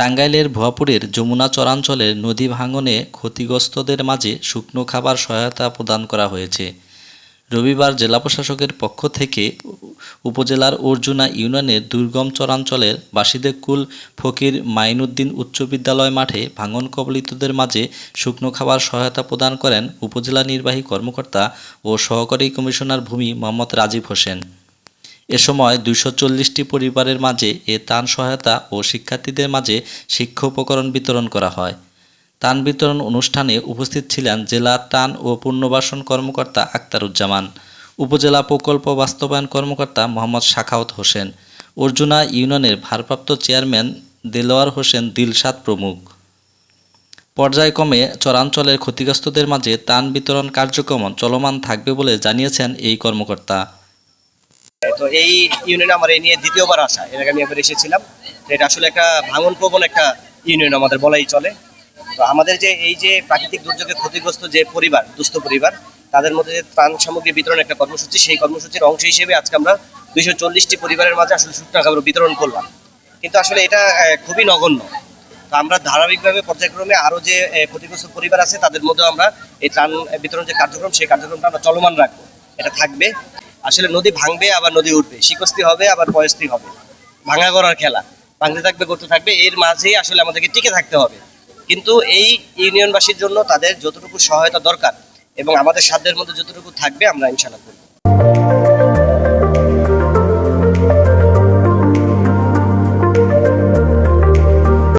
টাঙ্গাইলের ভুয়াপুরের যমুনা চরাঞ্চলের নদী ভাঙনে ক্ষতিগ্রস্তদের মাঝে শুকনো খাবার সহায়তা প্রদান করা হয়েছে। রবিবার জেলা প্রশাসকের পক্ষ থেকে উপজেলার অর্জুনা ইউনিয়নের দুর্গম চরাঞ্চলের বাসিদেকুল ফকির মাইনুদ্দিন উচ্চ বিদ্যালয় মাঠে ভাঙন কবলিতদের মাঝে শুকনো খাবার সহায়তা প্রদান করেন উপজেলা নির্বাহী কর্মকর্তা ও সহকারী কমিশনার ভূমি মোহাম্মদ রাজীব হোসেন। এ সময় দুইশো চল্লিশটি পরিবারের মাঝে এ ত্রাণ সহায়তা ও শিক্ষার্থীদের মাঝে শিক্ষা উপকরণ বিতরণ করা হয়। ত্রাণ বিতরণ অনুষ্ঠানে উপস্থিত ছিলেন জেলা ত্রাণ ও পুনর্বাসন কর্মকর্তা আক্তারুজ্জামান, উপজেলা প্রকল্প বাস্তবায়ন কর্মকর্তা মোহাম্মদ শাখাওয়াত হোসেন, অর্জুনা ইউনিয়নের ভারপ্রাপ্ত চেয়ারম্যান দেলোয়ার হোসেন দিলশাদ প্রমুখ। পর্যায়ক্রমে চরাঞ্চলের ক্ষতিগ্রস্তদের মাঝে ত্রাণ বিতরণ কার্যক্রম চলমান থাকবে বলে জানিয়েছেন এই কর্মকর্তা। তো এই ইউনিয়নে আমার এই নিয়ে দ্বিতীয়বার আসা, এর আগে আমি একবার এসেছিলাম। এটা আসলে একটা ভাঙন প্রবণ একটা ইউনিয়ন আমাদের বলাই চলে। তো আমাদের যে এই যে প্রাকৃতিক দুর্যোগে ক্ষতিগ্রস্ত যে পরিবার, দুস্থ পরিবার, তাদের মধ্যে যে ত্রাণ সামগ্রী বিতরণ একটা কর্মসূচি, সেই কর্মসূচির অংশ হিসেবে আজকে আমরা দুইশো চল্লিশটি পরিবারের মাঝে আসলে শুকনা খাবার বিতরণ করলাম। কিন্তু আসলে এটা খুবই নগণ্য। তো আমরা ধারাবাহিকভাবে পর্যায়ক্রমে আরও যে ক্ষতিগ্রস্ত পরিবার আছে, তাদের মধ্যেও আমরা এই ত্রাণ বিতরণ যে কার্যক্রম, সেই কার্যক্রমটা আমরা চলমান রাখব। এটা থাকবে। আসলে নদী ভাঙবে, আবার নদী উঠবে। শিকস্তি হবে, আবার পয়স্তি হবে। ভাঙা করার খেলা। ভাঙতে থাকবে, করতে থাকবে, এর মাঝেই আসলে আমাদেরকে টিকে থাকতে হবে। কিন্তু এই ইউনিয়নবাসীর জন্য তাদের যতটুকু সহায়তা দরকার এবং আমাদের সাধ্যের মধ্যে যতটুকু থাকবে আমরা ইনশাল্লাহ করব।